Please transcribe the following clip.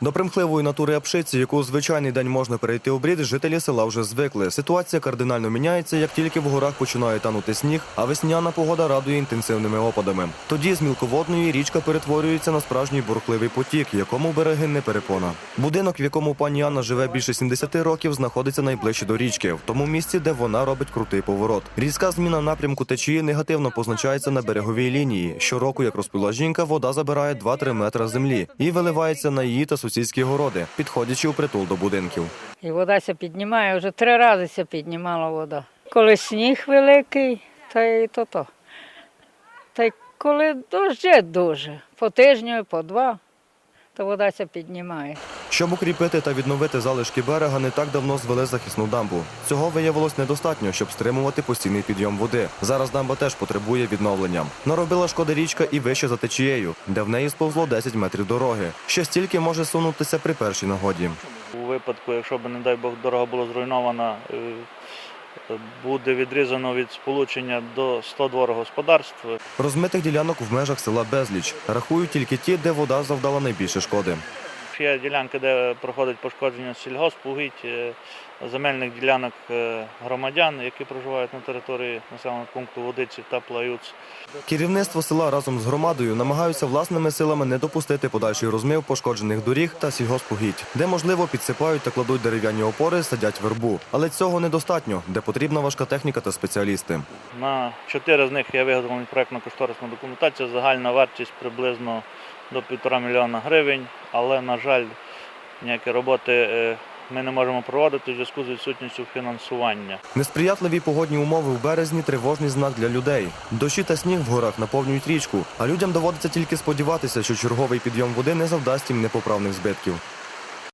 До примхливої натури апшиці, яку у звичайний день можна перейти у брід, жителі села вже звикли. Ситуація кардинально міняється, як тільки в горах починає танути сніг, а весняна погода радує інтенсивними опадами. Тоді з мілководної річка перетворюється на справжній бурхливий потік, якому береги не перепона. Будинок, в якому пані Анна живе більше 70 років, знаходиться найближче до річки, в тому місці, де вона робить крутий поворот. Різка зміна напрямку течії негативно позначається на береговій лінії. Щороку, як розповіла жінка, вода забирає 2-3 метри землі і виливається на її та сусідські городи, підходячи у притул до будинків. І вода ся піднімає, вже три рази ся піднімала вода. Коли сніг великий, та й то то. Та й коли дощі дуже, по тижню, по два, то вода ся піднімає. Щоб укріпити та відновити залишки берега, не так давно звели захисну дамбу. Цього виявилось недостатньо, щоб стримувати постійний підйом води. Зараз дамба теж потребує відновлення. Наробила шкоди річка і вище за течією, де в неї сповзло 10 метрів дороги. Ще стільки може сунутися при першій нагоді. У випадку, якщо б, не дай Бог, дорога була зруйнована, е, буде відрізано від сполучення до 100 дворогосподарств. Розмитих ділянок в межах села безліч. Рахують тільки ті, де вода завдала найбільше шкоди. Є ділянки, де проходить пошкодження сільгоспугідь, е, земельних ділянок е, громадян, які проживають на території населеного пункту Водиці та Плаюц. Керівництво села разом з громадою намагаються власними силами не допустити подальший розмив пошкоджених доріг та сільгоспугідь, де можливо підсипають та кладуть дерев'яні опори, садять вербу. Але цього недостатньо, де потрібна важка техніка та спеціалісти. На чотири з них є виготовлена проєктно-кошторисна документація, загальна вартість приблизно до півтора мільйона гривень, але, на жаль, ніякі роботи е, ми не можемо проводити в зв'язку з відсутністю фінансування. Несприятливі погодні умови в березні тривожний знак для людей. Дощі та сніг в горах наповнюють річку, а людям доводиться тільки сподіватися, що черговий підйом води не завдасть їм непоправних збитків.